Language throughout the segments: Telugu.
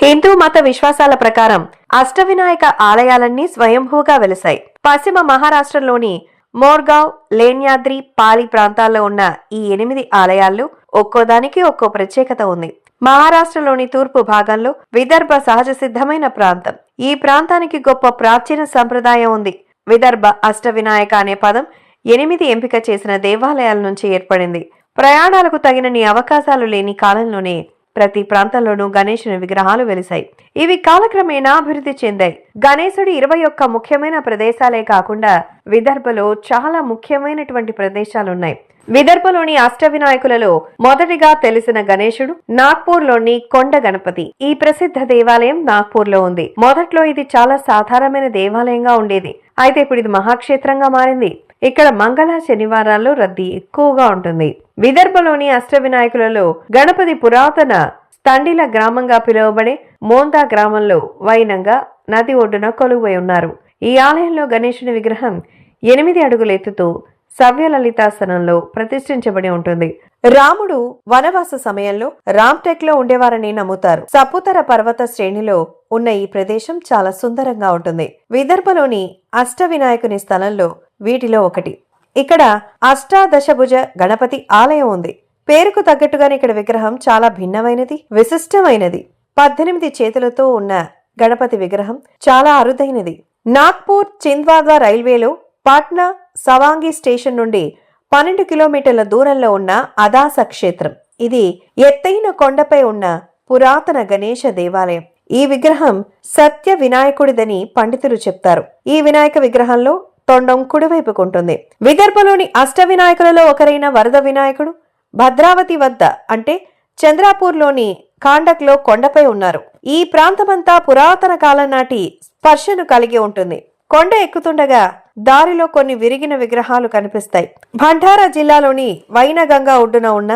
హిందూ మత విశ్వాసాల ప్రకారం అష్టవినాయక ఆలయాలన్నీ స్వయంభూగా వెలిశాయి పశ్చిమ మహారాష్ట్రలోని మోర్గావ్ లేన్యాద్రి పాలి ప్రాంతాల్లో ఉన్న ఈ ఎనిమిది ఆలయాల్లో ఒక్కోదానికి ఒక్కో ప్రత్యేకత ఉంది. మహారాష్ట్రలోని తూర్పు భాగంలో విదర్భ సహజ సిద్ధమైన ప్రాంతం. ఈ ప్రాంతానికి గొప్ప ప్రాచీన సంప్రదాయం ఉంది. విదర్భ అష్టవినాయక అనే పదం ఎనిమిది ఎంపిక చేసిన దేవాలయాల నుంచి ఏర్పడింది. ప్రయాణాలకు తగినన్ని అవకాశాలు లేని కాలంలోనే ప్రతి ప్రాంతంలోనూ గణేశుని విగ్రహాలు వెలిశాయి. ఇవి కాలక్రమేణా అభివృద్ధి చెందాయి. గణేశుడి ఇరవై ఒక్క ముఖ్యమైన ప్రదేశాలే కాకుండా విదర్భలో చాలా ముఖ్యమైనటువంటి ప్రదేశాలున్నాయి. విదర్భలోని అష్టవినాయకులలో మొదటిగా తెలిసిన గణేశుడు నాగ్పూర్లోని కొండ గణపతి. ఈ ప్రసిద్ధ దేవాలయం నాగ్పూర్లో ఉంది. మొదట్లో ఇది చాలా సాధారణమైన దేవాలయంగా ఉండేది. అయితే ఇప్పుడు ఇది మహాక్షేత్రంగా మారింది. ఇక్కడ మంగళ శనివారాల్లో రద్దీ ఎక్కువగా ఉంటుంది. విదర్భలోని అష్టవినాయకులలో గణపతి పురాతన స్తండిల గ్రామంగా పిలువబడే మోందా గ్రామంలో వైనంగా నది ఒడ్డున కొలువై ఉన్నారు. ఈ ఆలయంలో గణేశుని విగ్రహం ఎనిమిది అడుగుల ఎత్తుతో సవ్యలలితాసనంలో ప్రతిష్ఠించబడి ఉంటుంది. రాముడు వనవాస సమయంలో రామ్టెక్లో ఉండేవారని నమ్ముతారు. సపుతర పర్వత శ్రేణిలో ఉన్న ఈ ప్రదేశం చాలా సుందరంగా ఉంటుంది. విదర్భలోని అష్టవినాయకుని స్థలంలో వీటిలో ఒకటి. ఇక్కడ అష్టాదశభుజ గణపతి ఆలయం ఉంది. పేరుకు తగ్గట్టుగానే ఇక్కడ విగ్రహం చాలా భిన్నమైనది విశిష్టమైనది. పద్దెనిమిది చేతులతో ఉన్న గణపతి విగ్రహం చాలా అరుదైనది. నాగ్పూర్ చింద్వాద్వా రైల్వేలో పాట్నా సవాంగి స్టేషన్ నుండి పన్నెండు కిలోమీటర్ల దూరంలో ఉన్న అదాస క్షేత్రం. ఇది ఎత్తైన కొండపై ఉన్న పురాతన గణేశ దేవాలయం. ఈ విగ్రహం సత్య వినాయకుడిదని పండితులు చెప్తారు. ఈ వినాయక విగ్రహంలో తొండం కుడివైపుకుంటుంది విదర్భలోని అష్ట వినాయకులలో ఒకరైన వరద వినాయకుడు భద్రావతి వద్ద అంటే చంద్రాపూర్లోని కాండక్లో కొండపై ఉన్నారు. ఈ ప్రాంతమంతా పురాతన కాలం నాటి స్పర్శను కలిగి ఉంటుంది. కొండ ఎక్కుతుండగా దారిలో కొన్ని విరిగిన విగ్రహాలు కనిపిస్తాయి. భండారా జిల్లాలోని వైనగంగా ఒడ్డున ఉన్న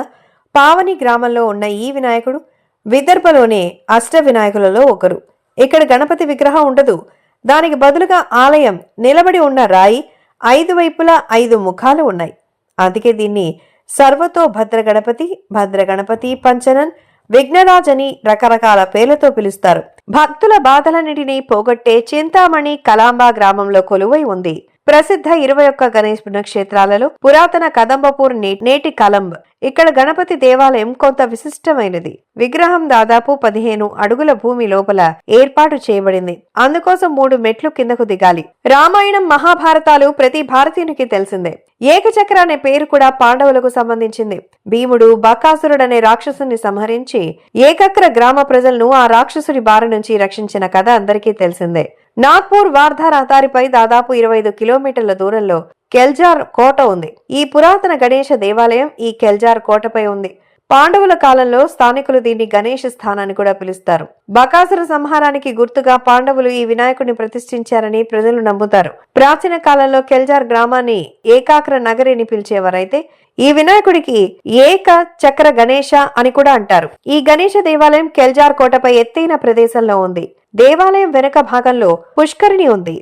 పావని గ్రామంలో ఉన్న ఈ వినాయకుడు విదర్భలోని అష్ట వినాయకులలో ఒకరు. ఇక్కడ గణపతి విగ్రహం ఉండదు. దానికి బదులుగా ఆలయం నిలబడి ఉన్న రాయి ఐదు వైపులా ఐదు ముఖాలు ఉన్నాయి. అందుకే దీన్ని సర్వతో భద్ర గణపతి భద్ర గణపతి పంచనన్ విఘ్నరాజ్ అని రకరకాల పేర్లతో పిలుస్తారు. భక్తుల బాధలన్నిటినీ పోగొట్టే చింతామణి కలాంబా గ్రామంలో కొలువై ఉంది. ప్రసిద్ధ ఇరవై ఒక్క గణేష్ పుణ్యక్షేత్రాలలో పురాతన కదంబపూర్ నేటి కలంబ్. ఇక్కడ గణపతి దేవాలయం కొంత విశిష్టమైనది. విగ్రహం దాదాపు పదిహేను అడుగుల భూమి లోపల ఏర్పాటు చేయబడింది. అందుకోసం మూడు మెట్లు కిందకు దిగాలి. రామాయణం మహాభారతాలు ప్రతి భారతీయునికి తెలిసిందే. ఏకచక్ర అనే పేరు కూడా పాండవులకు సంబంధించింది. భీముడు బకాసురుడనే రాక్షసుని సంహరించి ఏకక్ర గ్రామ ప్రజలను ఆ రాక్షసుడి బారి నుంచి రక్షించిన కథ అందరికీ తెలిసిందే. నాగ్పూర్ వార్ధా రహదారిపై దాదాపు ఇరవై ఐదు కిలోమీటర్ల దూరంలో కెల్జార్ కోట ఉంది. ఈ పురాతన గణేశ దేవాలయం ఈ కెల్జార్ కోటపై ఉంది. పాండవుల కాలంలో స్థానికులు దీన్ని గణేష్ స్థానాన్ని కూడా పిలుస్తారు. బకాసుర సంహారానికి గుర్తుగా పాండవులు ఈ వినాయకుడిని ప్రతిష్ఠించారని ప్రజలు నమ్ముతారు. ప్రాచీన కాలంలో కెల్జార్ గ్రామాన్ని ఏకాగ్ర నగరిని పిలిచేవారైతే ఈ వినాయకుడికి ఏక చక్ర గణేశ అని కూడా అంటారు. ఈ గణేష దేవాలయం కెల్జార్ కోటపై ఎత్తైన ప్రదేశంలో ఉంది. దేవాలయం వెనుక భాగంలో పుష్కరిణి ఉంది.